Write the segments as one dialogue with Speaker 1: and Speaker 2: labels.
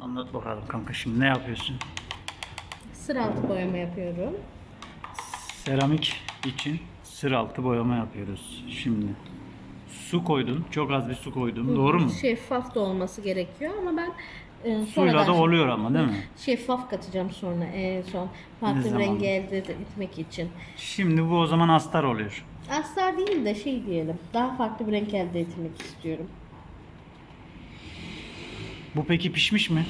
Speaker 1: Anlat bakalım kanka şimdi ne yapıyorsun?
Speaker 2: Sıra altı boyama yapıyorum.
Speaker 1: Seramik için sır altı boyama yapıyoruz şimdi. Su koydun. Çok az bir su koydum. Doğru mu?
Speaker 2: Şeffaf da olması gerekiyor ama ben e,
Speaker 1: Suyla da oluyor ama değil mi?
Speaker 2: şeffaf katacağım sonra en son farklı bir
Speaker 1: zaman?
Speaker 2: rengi elde etmek için.
Speaker 1: Şimdi bu o zaman astar oluyor.
Speaker 2: Astar değil de şey diyelim. Daha farklı bir renk elde etmek istiyorum.
Speaker 1: Bu peki pişmiş mi?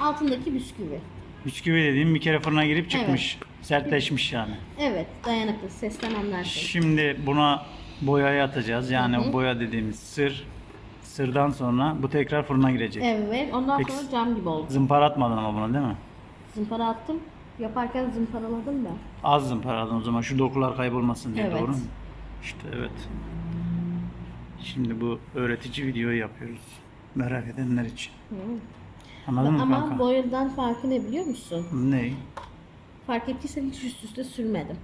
Speaker 2: Altındaki bisküvi.
Speaker 1: Bisküvi dediğim bir kere fırına girip çıkmış. Sertleşmiş yani.
Speaker 2: Evet, dayanıklı. Sesten anlarsın.
Speaker 1: Şimdi buna boyayı atacağız. Yani boya dediğimiz sır. Sırdan sonra bu tekrar fırına girecek.
Speaker 2: Evet, ondan
Speaker 1: Peki.
Speaker 2: sonra cam gibi oldu.
Speaker 1: Zımpara atmadın ama buna değil mi?
Speaker 2: Zımpara attım. Yaparken zımparaladım da.
Speaker 1: Az zımparaladın o zaman şu dokular kaybolmasın diye
Speaker 2: Evet.
Speaker 1: doğru mu? İşte evet. Şimdi bu öğretici videoyu yapıyoruz. Merak edenler için.
Speaker 2: Hı.
Speaker 1: Anladın mı
Speaker 2: Ama
Speaker 1: kanka?
Speaker 2: boyadan farkı ne biliyor musun?
Speaker 1: Ne?
Speaker 2: Fark ettiysen hiç üst üste sürmedim.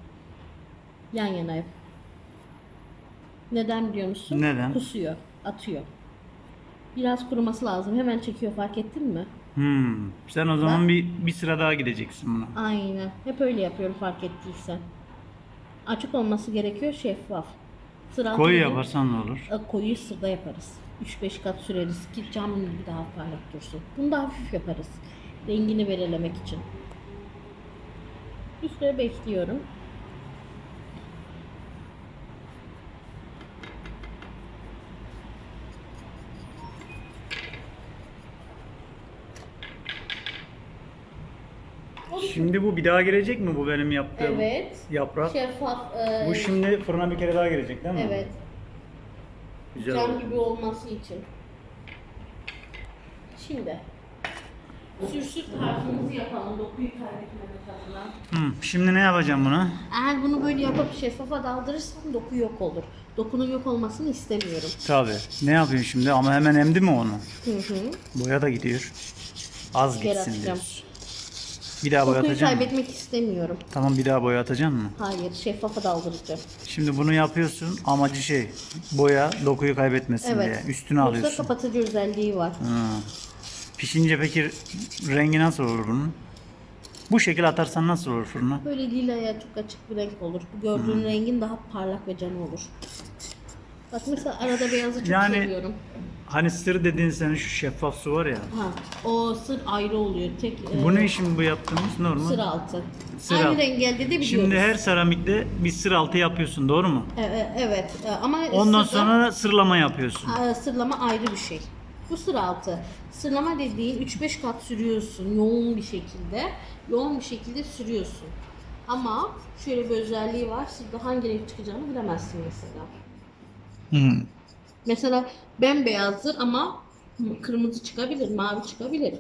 Speaker 2: Yan yana hep. Neden biliyor musun?
Speaker 1: Neden?
Speaker 2: Kusuyor, atıyor. Biraz kuruması lazım. Hemen çekiyor fark ettin mi?
Speaker 1: Hmm. Sen o zaman bir bir sıra daha gideceksin buna.
Speaker 2: Aynen. Hep öyle yapıyorum fark ettiysen. Açık olması gerekiyor şeffaf. Sıra
Speaker 1: Koyu yaparsan ne olur?
Speaker 2: Koyuyu sırda yaparız. 3-5 kat süreriz ki camın gibi daha parlak dursun. Bunu da hafif yaparız. Rengini belirlemek için. Bir süre bekliyorum.
Speaker 1: Şimdi bu bir daha girecek mi bu benim yaptığım
Speaker 2: Evet.
Speaker 1: yaprak?
Speaker 2: Şeffaf. e,
Speaker 1: Bu şimdi fırına bir kere daha girecek değil mi?
Speaker 2: Evet.
Speaker 1: Güzel
Speaker 2: Cam
Speaker 1: oldu.
Speaker 2: gibi olması için. Şimdi. Sürsür tarifimizi yapalım. Dokuyu kaybetmemek adına.
Speaker 1: Hı, Şimdi ne yapacağım buna?
Speaker 2: Eğer bunu böyle yapıp şeffafa daldırırsan doku yok olur. Dokunun yok olmasını istemiyorum.
Speaker 1: Tabi. Ne yapıyorsun şimdi? Ama hemen emdi mi onu?
Speaker 2: Hı hı.
Speaker 1: Boya da gidiyor. Az gitsin
Speaker 2: atacağım.
Speaker 1: diyoruz. Bir daha boya
Speaker 2: Dokuyu
Speaker 1: atacağım mı?
Speaker 2: kaybetmek istemiyorum.
Speaker 1: Tamam bir daha boya atacaksın mı?
Speaker 2: Hayır, şeffafa daldıracağım.
Speaker 1: Şimdi bunu yapıyorsun amacı şey boya dokuyu kaybetmesin
Speaker 2: Evet.
Speaker 1: diye. Üstüne
Speaker 2: Yoksa
Speaker 1: alıyorsun.
Speaker 2: kapatıcı özelliği var.
Speaker 1: Hı. Pişince peki rengi nasıl olur bunun? Bu şekil atarsan nasıl olur fırına?
Speaker 2: Böyle lilaya çok açık bir renk olur. Bu gördüğün rengin daha parlak ve canı olur. Bak mesela arada beyazı çok
Speaker 1: Yani-
Speaker 2: seviyorum.
Speaker 1: Hani sır dediğin senin şu şeffaf su var ya.
Speaker 2: Ha, o sır ayrı oluyor. Tek e,
Speaker 1: Bu ne şimdi bu yaptığımız normal?
Speaker 2: sır altı.
Speaker 1: Sır
Speaker 2: Aynı
Speaker 1: altı.
Speaker 2: rengi elde edebiliyoruz.
Speaker 1: Şimdi her seramikte bir sır altı yapıyorsun doğru mu?
Speaker 2: E, e, evet e, ama
Speaker 1: Ondan
Speaker 2: sırda-
Speaker 1: sonra sırlama yapıyorsun.
Speaker 2: Aa, sırlama ayrı bir şey. Bu sır altı. Sırlama dediğin 3-5 kat sürüyorsun yoğun bir şekilde. Yoğun bir şekilde sürüyorsun. Ama şöyle bir özelliği var. Sırda hangi renk çıkacağını bilemezsin mesela.
Speaker 1: Hı.
Speaker 2: Mesela bembeyazdır ama kırmızı çıkabilir, mavi çıkabilir.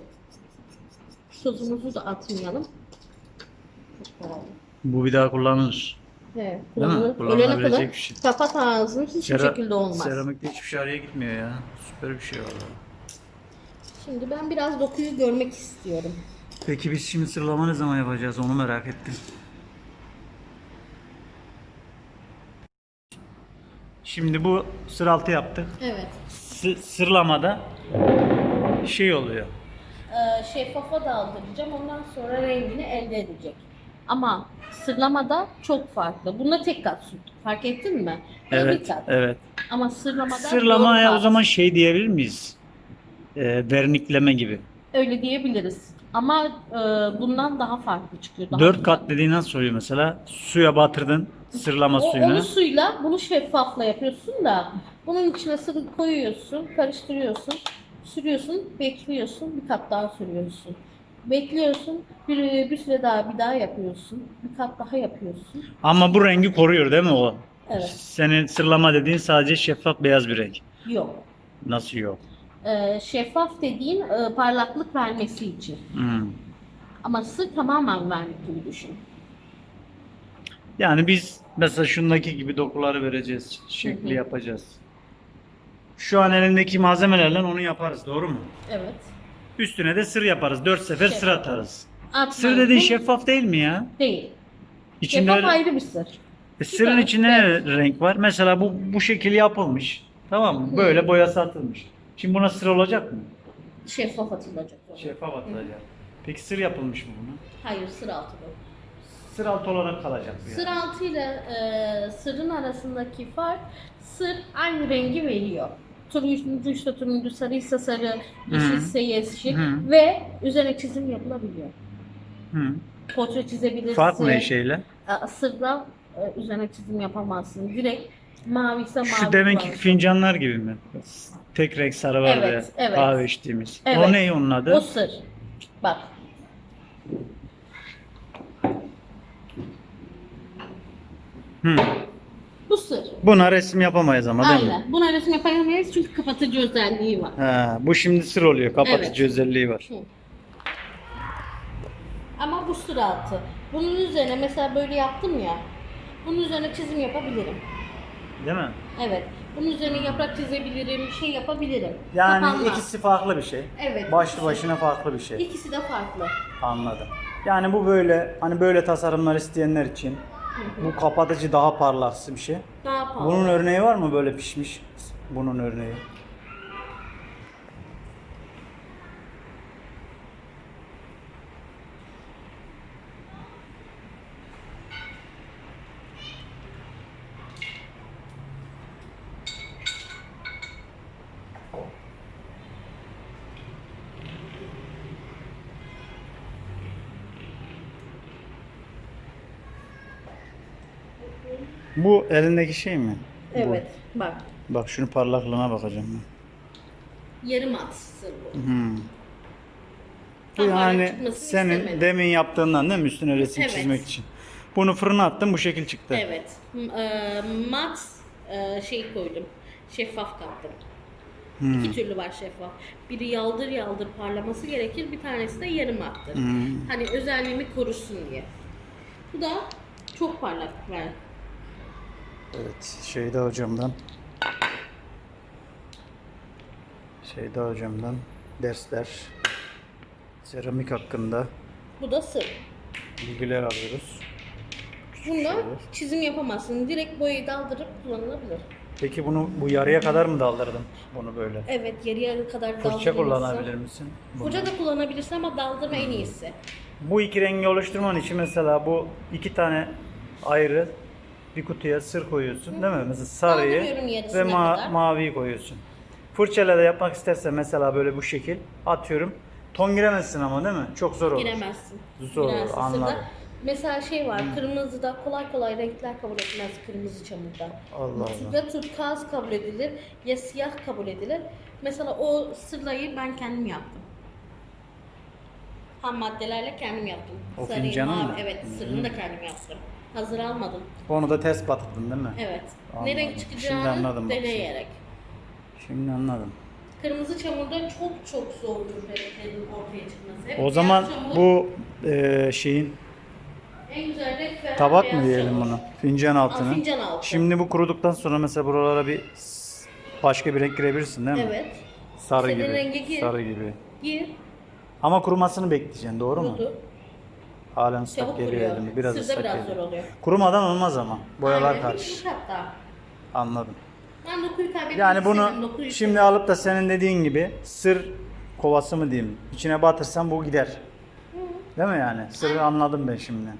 Speaker 2: Tozumuzu da atmayalım.
Speaker 1: Bu bir daha kullanılır.
Speaker 2: Evet,
Speaker 1: Değil mi?
Speaker 2: Ölene kadar
Speaker 1: bir şey.
Speaker 2: kapat ağzını hiçbir
Speaker 1: Sera-
Speaker 2: şekilde olmaz.
Speaker 1: Seramikte hiçbir şey araya gitmiyor ya. Süper bir şey var.
Speaker 2: Şimdi ben biraz dokuyu görmek istiyorum.
Speaker 1: Peki biz şimdi sırlama ne zaman yapacağız onu merak ettim. Şimdi bu sıraltı yaptık.
Speaker 2: Evet.
Speaker 1: S- sırlamada şey oluyor.
Speaker 2: Ee, şeffafa daldıracağım. Ondan sonra rengini elde edecek. Ama sırlamada çok farklı. Bunda tek kat sürdük. Fark ettin mi? Bir
Speaker 1: Evet,
Speaker 2: kat.
Speaker 1: evet.
Speaker 2: Ama sırlamada
Speaker 1: Sırlamaya
Speaker 2: dört
Speaker 1: o
Speaker 2: kat.
Speaker 1: zaman şey diyebilir miyiz? Ee, vernikleme gibi.
Speaker 2: öyle diyebiliriz. Ama e, bundan daha farklı çıkıyor. Daha
Speaker 1: Dört
Speaker 2: güzel.
Speaker 1: kat dediğin nasıl oluyor mesela? Suya batırdın sırlama
Speaker 2: O,
Speaker 1: suyunu.
Speaker 2: onu suyla, bunu şeffafla yapıyorsun da bunun içine sır koyuyorsun, karıştırıyorsun, sürüyorsun, bekliyorsun, bir kat daha sürüyorsun. Bekliyorsun, bir, bir süre daha bir daha yapıyorsun, bir kat daha yapıyorsun.
Speaker 1: Ama bu rengi koruyor değil mi o?
Speaker 2: Evet,
Speaker 1: Senin sırlama dediğin sadece şeffaf beyaz bir renk.
Speaker 2: yok.
Speaker 1: Nasıl yok?
Speaker 2: Ee, şeffaf dediğin e, parlaklık vermesi için.
Speaker 1: Hmm.
Speaker 2: Ama sır tamamen vermek gibi düşün.
Speaker 1: Yani biz mesela şundaki gibi dokuları vereceğiz. Şekli
Speaker 2: Hı hı.
Speaker 1: yapacağız. Şu an elindeki malzemelerle onu yaparız doğru mu?
Speaker 2: Evet.
Speaker 1: Üstüne de sır yaparız. Dört sefer sır
Speaker 2: Şeffaf.
Speaker 1: atarız.
Speaker 2: Atmayın.
Speaker 1: Sır dediğin şeffaf değil mi ya?
Speaker 2: Değil.
Speaker 1: İçinde
Speaker 2: Şeffaf ayrı bir sır.
Speaker 1: E, sırın içinde
Speaker 2: evet.
Speaker 1: renk var? Mesela bu bu şekil yapılmış. Tamam mı? Böyle boyası atılmış. Şimdi buna sır olacak mı?
Speaker 2: Şeffaf atılacak. o.
Speaker 1: Şeffaf atılacak. Peki sır yapılmış mı bunun?
Speaker 2: Hayır sır altı bu.
Speaker 1: Sır altı olarak kalacak bu
Speaker 2: Sır
Speaker 1: yani.
Speaker 2: altı ile e, sırın arasındaki fark sır aynı rengi veriyor. Turuncuysa turuncu, sarıysa sarı, yeşilse yeşil
Speaker 1: Hı.
Speaker 2: ve üzerine çizim yapılabiliyor.
Speaker 1: Hı.
Speaker 2: Portre çizebilirsin.
Speaker 1: Fark ne şeyle?
Speaker 2: E, Sırda e, üzerine çizim yapamazsın. Direkt mavi ise mavi.
Speaker 1: Şu deminki
Speaker 2: kullanırsın.
Speaker 1: fincanlar gibi mi? Tek renk sarı var
Speaker 2: Evet,
Speaker 1: ya.
Speaker 2: evet.
Speaker 1: Kahve içtiğimiz.
Speaker 2: Evet.
Speaker 1: O ne onun adı?
Speaker 2: O sır. Bak.
Speaker 1: Hı.
Speaker 2: Bu sır.
Speaker 1: Buna resim yapamayız ama değil mi?
Speaker 2: Aynen. Buna resim yapamayız çünkü kapatıcı özelliği var.
Speaker 1: Ha, bu şimdi sır oluyor. Kapatıcı
Speaker 2: Evet.
Speaker 1: özelliği var.
Speaker 2: Hı. Ama bu sır altı. Bunun üzerine mesela böyle yaptım ya. Bunun üzerine çizim yapabilirim.
Speaker 1: Değil mi?
Speaker 2: Evet. Bunun üzerine yaprak çizebilirim, şey yapabilirim.
Speaker 1: Yani
Speaker 2: Kapanmaz.
Speaker 1: ikisi farklı bir şey.
Speaker 2: Evet.
Speaker 1: Başlı başına farklı bir şey.
Speaker 2: İkisi de farklı.
Speaker 1: Anladım. Yani bu böyle hani böyle tasarımlar isteyenler için bu kapatıcı daha parlaksı bir şey.
Speaker 2: Daha pahalı.
Speaker 1: Bunun örneği var mı böyle pişmiş? Bunun örneği. Bu elindeki şey mi?
Speaker 2: Evet. Bak.
Speaker 1: Bak şunun parlaklığına bakacağım ben.
Speaker 2: Yarım at sır bu.
Speaker 1: Hmm. Bu
Speaker 2: Tam parlak
Speaker 1: yani
Speaker 2: çıkmasını
Speaker 1: senin
Speaker 2: istemedim.
Speaker 1: demin yaptığından değil mi üstüne resim
Speaker 2: Evet.
Speaker 1: çizmek için? Bunu fırına attın bu şekil çıktı.
Speaker 2: Evet. M- e, mat e, şey koydum. Şeffaf kattım. İki türlü var şeffaf. Biri yaldır yaldır parlaması gerekir. Bir tanesi de yarım attır. Hani özelliğimi korusun diye. Bu da çok parlak var.
Speaker 1: Evet, Şeyda hocamdan Şeyda hocamdan dersler seramik hakkında
Speaker 2: Bu da sır.
Speaker 1: bilgiler alıyoruz.
Speaker 2: Bunda
Speaker 1: Şöyle.
Speaker 2: çizim yapamazsın. Direkt boyayı daldırıp kullanılabilir.
Speaker 1: Peki bunu bu yarıya kadar mı daldırdın bunu böyle?
Speaker 2: Evet yarıya kadar
Speaker 1: Fırça
Speaker 2: daldırılırsa-
Speaker 1: kullanabilir misin? bunu?
Speaker 2: Fırça da kullanabilirsin ama daldırma en iyisi.
Speaker 1: Bu iki rengi oluşturman için mesela bu iki tane ayrı bir kutuya sır koyuyorsun değil mi? Mesela sarıyı
Speaker 2: yarısına
Speaker 1: ve ma-
Speaker 2: kadar.
Speaker 1: maviyi koyuyorsun. Fırçayla da yapmak istersen mesela böyle bu şekil atıyorum. Ton giremezsin ama değil mi? Çok zor olur.
Speaker 2: Giremezsin.
Speaker 1: Zor,
Speaker 2: Giremezsin.
Speaker 1: anladım.
Speaker 2: Mesela şey var, kırmızıda kolay kolay renkler kabul etmez kırmızı çamurda.
Speaker 1: Allah Allah.
Speaker 2: Ya turkuaz kabul edilir ya siyah kabul edilir. Mesela o sırlayı ben kendim yaptım. Ham maddelerle kendim yaptım.
Speaker 1: O
Speaker 2: Sarıyı,
Speaker 1: fincanı
Speaker 2: mavi,
Speaker 1: mı?
Speaker 2: Evet, sırrını da kendim yaptım. Hazır almadım.
Speaker 1: Onu da test batırdın değil mi?
Speaker 2: Evet.
Speaker 1: Anladım.
Speaker 2: Ne renk
Speaker 1: Şimdi
Speaker 2: çıkacağını
Speaker 1: anladım bak.
Speaker 2: deneyerek.
Speaker 1: Şimdi anladım.
Speaker 2: Kırmızı çamurda çok çok zordur renklerin ortaya çıkması. Hep
Speaker 1: O zaman
Speaker 2: çamur
Speaker 1: bu e, şeyin
Speaker 2: en güzel renk
Speaker 1: tabak mı diyelim
Speaker 2: çamur.
Speaker 1: bunu? Fincan altını.
Speaker 2: Aa, fincan altı.
Speaker 1: Şimdi bu kuruduktan sonra mesela buralara bir başka bir renk girebilirsin değil mi?
Speaker 2: Evet.
Speaker 1: Sarı
Speaker 2: İstediğin
Speaker 1: gibi.
Speaker 2: rengi gir.
Speaker 1: Sarı gibi.
Speaker 2: Gir.
Speaker 1: Ama kurumasını bekleyeceksin doğru mu? Halen ıslak
Speaker 2: Çabuk
Speaker 1: geliyor
Speaker 2: kuruyor.
Speaker 1: Biraz
Speaker 2: Sırda
Speaker 1: ıslak
Speaker 2: biraz
Speaker 1: geliyor.
Speaker 2: zor oluyor.
Speaker 1: Kurumadan olmaz ama. Boyalar
Speaker 2: Aynen, bir hatta.
Speaker 1: Anladım.
Speaker 2: Ben dokuyu kaybetmek
Speaker 1: Yani bunu
Speaker 2: istedim, dokuyu
Speaker 1: şimdi
Speaker 2: istedim.
Speaker 1: alıp da senin dediğin gibi sır kovası mı diyeyim? İçine batırsan bu gider. Değil mi yani? Sırrı anladım ben şimdi.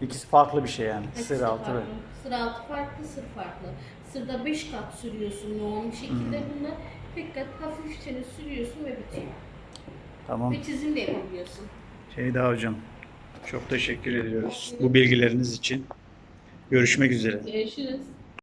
Speaker 1: İkisi farklı bir şey yani.
Speaker 2: Hepsi
Speaker 1: Sır altı
Speaker 2: farklı.
Speaker 1: ve.
Speaker 2: Sır altı farklı, sır farklı. Sırda 5 kat sürüyorsun yoğun bir şekilde. Bunda tek kat hafifçe sürüyorsun ve bitiyor.
Speaker 1: Tamam.
Speaker 2: Ve çizim de yapabiliyorsun.
Speaker 1: Şeyda hocam. Çok teşekkür ediyoruz bu bilgileriniz için. Görüşmek üzere.
Speaker 2: Görüşürüz.